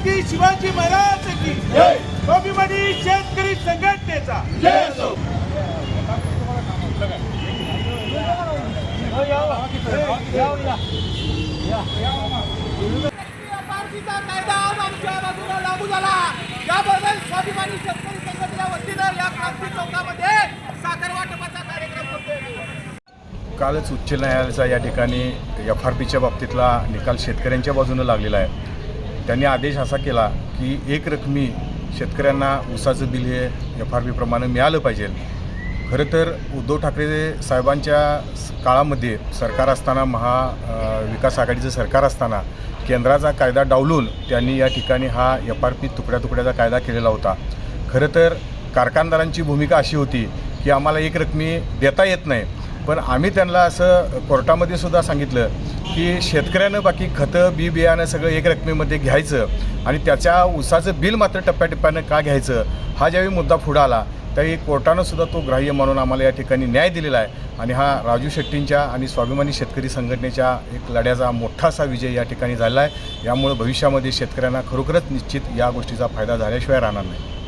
छत्रपती शिवाजी महाराज की. स्वाभिमानी शेतकरी संघटनेचा. पारशीचा कायदा आज आमच्या बाजूला लागू झाला. याबद्दल स्वाभिमानी शेतकरी संघटनेच्या वतीनं या क्रांती चौकामध्ये साखर वाटपाचा कार्यक्रम करतोय कालच उच्च न्यायालयाचा या ठिकाणी एफ आर पीच्या बाबतीतला निकाल शेतकऱ्यांच्या बाजूनं लागलेला आहे. त्यांनी आदेश असा केला की एक रकमी शेतकऱ्यांना ऊसाचं बिल हे एफ आर पीप्रमाणे मिळालं पाहिजे. खरं तर उद्धव ठाकरे साहेबांच्या काळामध्ये सरकार असताना महा विकास आघाडीचं सरकार असताना केंद्राचा कायदा डावलून त्यांनी या ठिकाणी हा एफ आर पी तुकड्या तुकड्याचा कायदा केलेला होता. खरं तर कारखानदारांची भूमिका अशी होती की आम्हाला एक रकमी देता येत नाही. पण आम्ही त्यांना असं कोर्टामध्ये सुद्धा सांगितलं की शेतकऱ्यानं बाकी खतं बी बियाणं सगळं एक रकमेमध्ये घ्यायचं आणि त्याच्या ऊसाचं बिल मात्र टप्प्याटप्प्यानं का घ्यायचं हा ज्यावेळी मुद्दा पुढं आला त्यावेळी कोर्टानं सुद्धा तो ग्राह्य म्हणून आम्हाला या ठिकाणी न्याय दिलेला आहे. आणि हा राजू शेट्टींच्या आणि स्वाभिमानी शेतकरी संघटनेच्या एक लढ्याचा मोठा असा विजय या ठिकाणी झाला आहे. यामुळे भविष्यामध्ये शेतकऱ्यांना खरोखरच निश्चित या गोष्टीचा फायदा झाल्याशिवाय राहणार नाही.